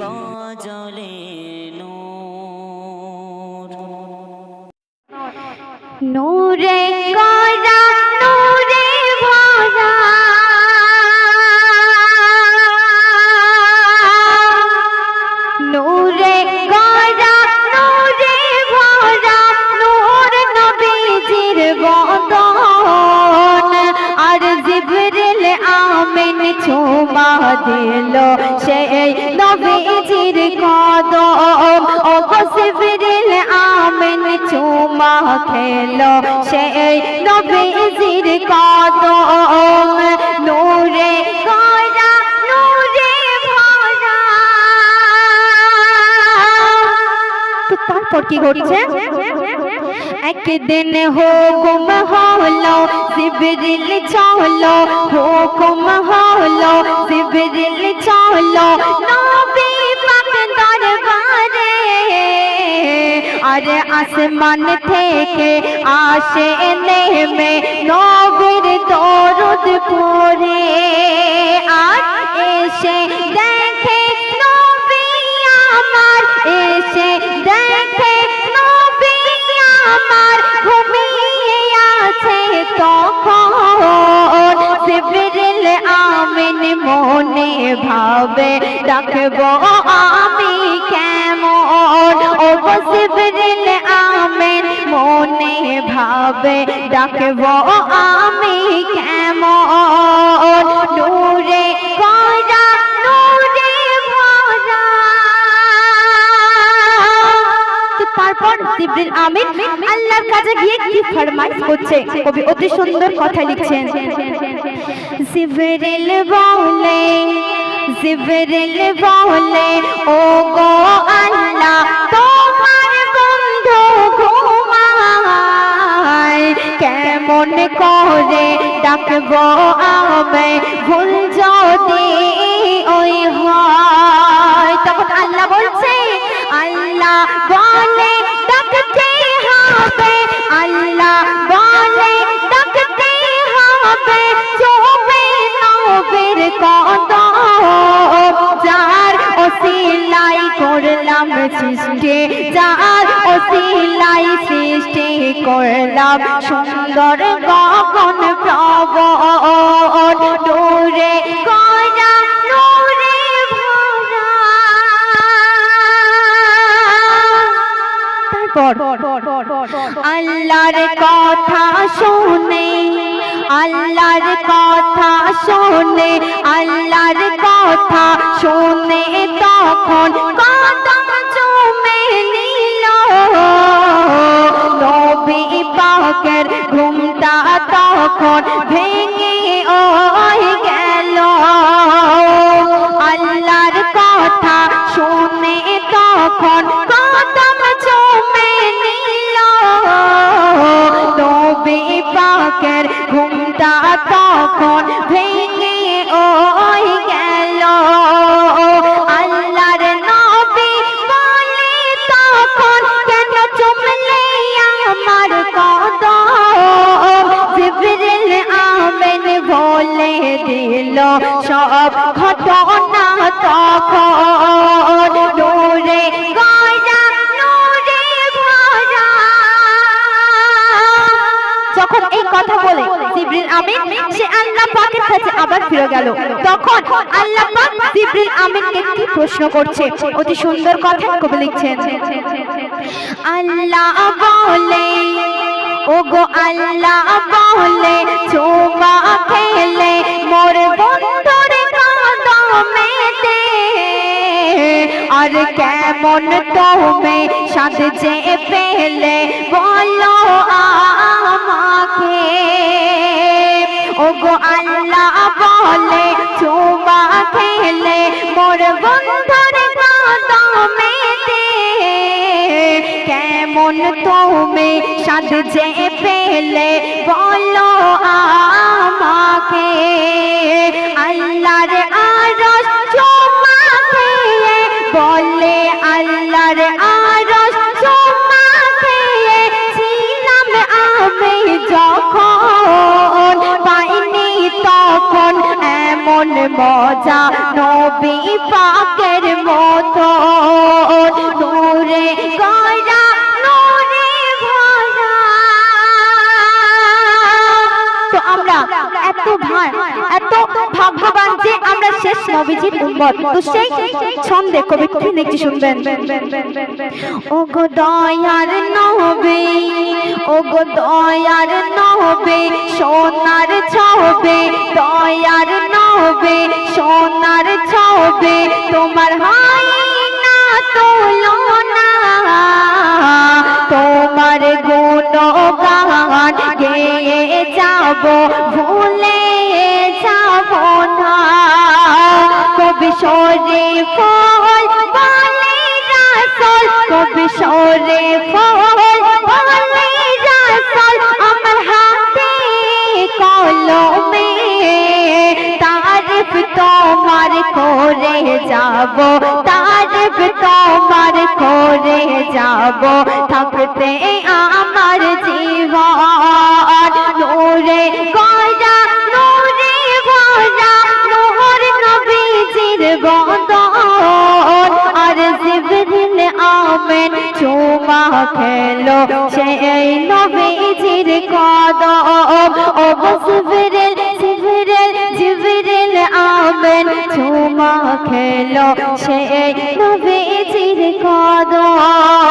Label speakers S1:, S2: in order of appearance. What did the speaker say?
S1: গজলে নূর।
S2: দিল সেই নবীজির কদম। ও গো জিবরিল আমিন চুমা খেল সেই নবীজির কদম। নূরে করা তারপর কি ঘটছে? একদিন হুকুম হলো, জিবরিল চলো। হুকুম হলো, জিবরিল চলো। নবী পাক দরবারে, আরে আসমান থেকে আসে নেমে নবীর দরুদ পড়ে। আর ভাবে ডাকবো, আমি কেমন? ও গো জিবরিল আমিন মনে ভাবে ডাকবো, আমি কেমন? নূরে তারপর আমিন আল্লাহর কাছে গিয়ে কি ফরমাইশ করছে? কবি অতি সুন্দর কথা লিখছেন, জিবরিল বলে জিবরিল বলে ও গো আল্লাহ তোমার বন্ধু ঘুমায়। কেমন করে ডাকবো আমি ভুল করলাম সৃষ্টি, যার ওসিলাই সৃষ্টি করলাম। সুন্দর গগন প্রব নূরে করা নূরে আল্লাহর কথা শুনে, আল্লাহর কথা শুনে, আল্লাহর কথা শুনে তখন পাকের ঘুমটা তখন ভেঙে ওই গেল। আল্লাহর কথা শুনে তখন কদম চুমে নিল। তবে পাকের ঘুমটা তখন ভেঙে যখন এই কথা বলে আমিন, সে আল্লাহ পাকের কাছে আবার ফিরে গেল। তখন আল্লাহ আমিনকে কি প্রশ্ন করছে। অতি সুন্দর কথা কবি লিখছেন। আল্লাহ বলে ও গো আল্লাহ বলে, চুমা খেলে আর কেমন তুমি সাজে পেলে, বলো আমাকে। ও গো আল্লাহ বলে, চুমা খেলে মোর বন্ধুর কদমেতে কেমন তুমি সাজে পেলে, বলো আমাকে। আল্লাহর আরশ বলে আল্লাহর আরশ চুমা খেয়ে ছিলাম আমি যখন পাইনি তখন এমন মজা নবী পাকের মতো। নূরে গয়রা, নূরে ভরা। তো আমরা এত ভাই এত ভাগ্যবান যে আমরা শেষ নবীজির উম্মত। তো সেই ছন্দে কবি কি লিখতে শুনবেন? ও গো দয়ার নবে ও গো দয়ার নবে, সোনার ছবে, দয়ার নবে, সোনার ছবে, তোমার হাই না তুলনা। তোমার গুণ গান গেয়ে যাব সরে ফল বলে রাসল, কবি সরে ফল বলে রাসল, আমার হাতে কলমে। তারিফ তোমার করে যাব, তারিফ তোমার করে যাব, থাকতে খেলো সেই নবীজির কদম। ও জিবরিল জিবরিল জিবরিল আমেন। ছুমা খেলো সেই নবীজির কদম।